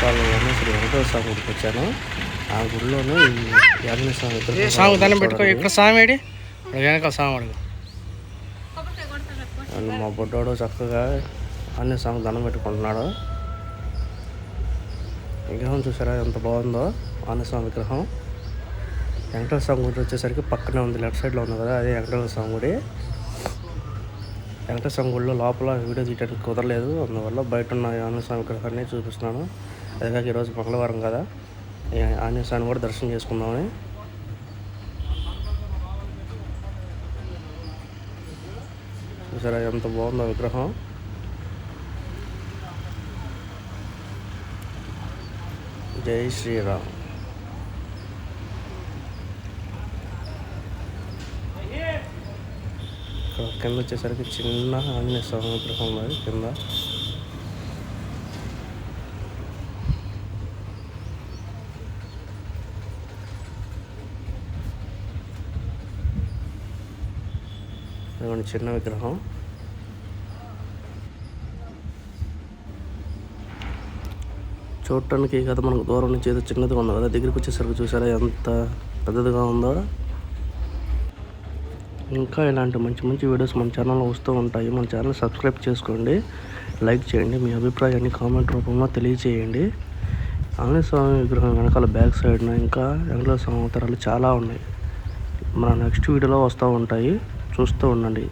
పాలనలోనే శ్రీ వెంకటేశ్వర స్వామి గుడికి వచ్చాను. ఆ గుడిలోనే ఈ ఆంజనేయ స్వామి విగ్రహం దండం పెట్టుకో. ఇక్కడ సామి ఏడి? ఇక్కడ వెనకాల సామి అడుగు. అండ్ మా బుడ్డోడు చక్కగా ఆంజనేయ స్వామి దండం పెట్టుకుంటున్నాడు. విగ్రహం చూసారా? ఎంత బాగుందో. ఆంజనేయ స్వామి విగ్రహం. వెంకటేశ్వర స్వామి గుడి వచ్చేసరికి పక్కనే ఉంది. లెఫ్ట్ సైడ్లో ఉంది కదా అదే వెంకటేశ్వర స్వామి గుడి. వెంకటేశ్వర గుడిలో లోపల వీడియో తీయడానికి కుదరలేదు. అందువల్ల బయట ఉన్న ఆంజనేయ స్వామి విగ్రహాన్ని చూపిస్తున్నాను. అదేకాక ఈరోజు మంగళవారం కదా. ఆంజనేయ స్వామిని కూడా దర్శనం చేసుకుందామని. చూసారా ఎంత బాగుందో విగ్రహం. జై శ్రీరామ్. ఇక్కడ కింద వచ్చేసరికి చిన్న ఆంజనేయ స్వామి విగ్రహం ఉన్నది. కింద చిన్న విగ్రహం. చూడటానికి కదా మనకు దూరం నుంచి ఏదో చిన్నదిగా ఉంది కదా? దగ్గరికి వచ్చేసరికి చూసారా ఎంత పెద్దదిగా ఉందో? ఇంకా ఇలాంటి మంచి మంచి వీడియోస్ మన ఛానల్లో వస్తూ ఉంటాయి. మన ఛానల్ సబ్స్క్రైబ్ చేసుకోండి. లైక్ చేయండి. మీ అభిప్రాయాన్ని కామెంట్ రూపంలో తెలియచేయండి. ఆంజనేయ స్వామి విగ్రహం వెనకాల బ్యాక్ సైడ్న ఇంకా వెంకటేశ్వర స్వామి అవతారాలు చాలా ఉన్నాయి. మన నెక్స్ట్ వీడియోలో వస్తూ ఉంటాయి. చూస్తూ ఉండండి.